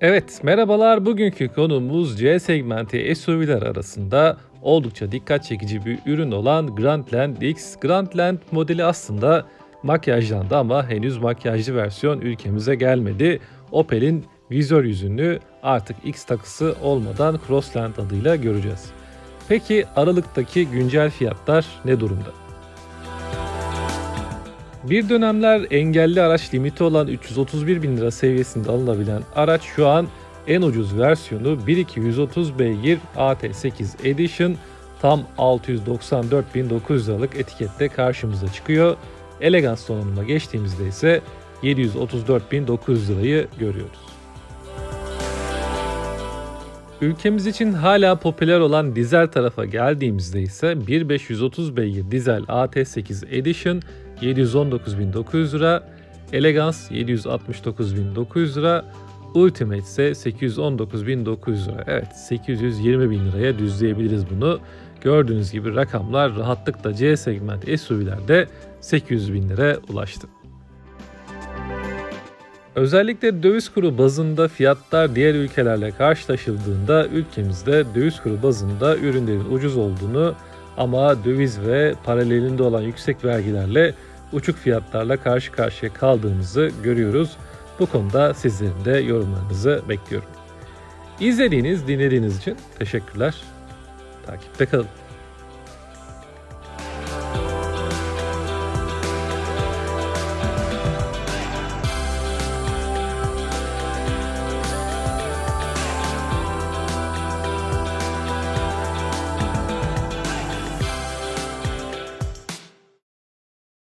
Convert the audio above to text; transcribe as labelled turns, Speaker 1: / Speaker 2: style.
Speaker 1: Evet, merhabalar. Bugünkü konumuz C segmenti SUV'ler arasında oldukça dikkat çekici bir ürün olan Grandland X. Grandland modeli aslında makyajlandı ama henüz makyajlı versiyon ülkemize gelmedi. Opel'in vizör yüzünü artık X takısı olmadan Crossland adıyla göreceğiz. Peki Aralık'taki güncel fiyatlar ne durumda? Bir dönemler engelli araç limiti olan 331 bin lira seviyesinde alınabilen araç şu an en ucuz versiyonu 1.2 beygir AT8 Edition tam 694.900 liralık etikette karşımıza çıkıyor. Elegance donanımına geçtiğimizde ise 734.900 lirayı görüyoruz. Ülkemiz için hala popüler olan dizel tarafa geldiğimizde ise 1.530 beygir dizel AT8 Edition 719.900 lira, Elegance 769.900 lira, Ultimate ise 819.900 lira. Evet 820 bin liraya düzleyebiliriz bunu. Gördüğünüz gibi rakamlar rahatlıkla C segment SUV'lerde 800 bin lira ulaştı. Özellikle döviz kuru bazında fiyatlar diğer ülkelerle karşılaşıldığında ülkemizde döviz kuru bazında ürünlerin ucuz olduğunu ama döviz ve paralelinde olan yüksek vergilerle uçuk fiyatlarla karşı karşıya kaldığımızı görüyoruz. Bu konuda sizlerin de yorumlarınızı bekliyorum. İzlediğiniz, dinlediğiniz için teşekkürler. Takipte kalın.